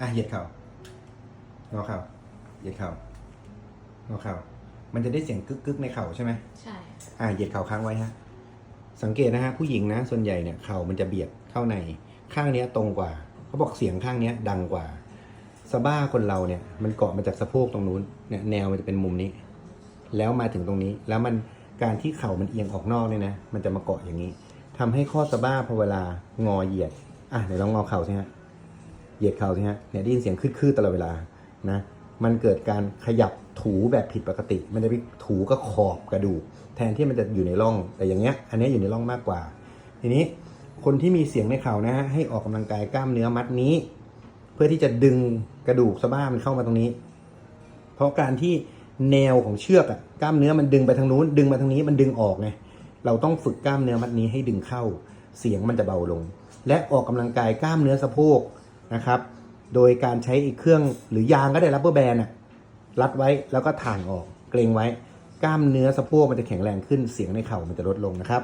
อะเหยียดเข่างอเข่าเหยียดเข่างอเข่ามันจะได้เสียงกึกกึกๆในเข่าใช่ไหมใช่อะเหยียดเข่าค้างไว้ฮะสังเกตนะฮะผู้หญิงนะ ส่วนใหญ่เนี่ยเข่ามันจะเบียดเข้าในข้างเนี้ยตรงกว่าเขาบอกเสียงข้างเนี้ยดังกว่าสะบ้าคนเราเนี่ย มันเกาะมาจากสะโพกตรงนู้นเนี่ยแนวมันจะเป็นมุมนี้ แล้วมาถึงตรงนี้แล้วมันการที่เข่ามันเอียงออกนอกเนี่ยนะมันจะมาเกาะอย่างนี้ทำให้ข้อสะบ้าพอเวลางอเหยียดอะเดี๋ยวลองงอเข่าสิฮะ เหยียดเข่าสิฮะเนี่ยได้ยินเสียงคืดๆตลอดเวลานะมันเกิดการขยับถูแบบผิดปกติ มันจะไปถูก็ขอบกระดูก แทนที่มันจะอยู่ในร่อง แต่อย่างเงี้ย อันนี้อยู่ในร่องมากกว่า ทีนี้คนที่มีเสียงในเข่านะฮะให้ออกกำลังกายกล้ามเนื้อมัดนี้ เพื่อที่จะดึงกระดูกสะบ้ามันเข้ามาตรงนี้ เพราะการที่แนวของเชือกอะกล้ามเนื้อมันดึงไปทางนู้น ดึงมาทางนี้มันดึงออกไงเราต้องฝึกกล้ามเนื้อมัดนี้ให้ดึงเข้า เสียงมันจะเบาลง และออกกำลังกายกล้ามเนื้อสะโพก นะครับ โดยการใช้อีกเครื่องหรือยางก็ได้รับเบอร์แบนอะรัดไว้แล้วก็ถ่างออกเกรงไว้ กล้ามเนื้อสะโพกมันจะแข็งแรงขึ้นเสียงในเข่ามันจะลดลงนะครับ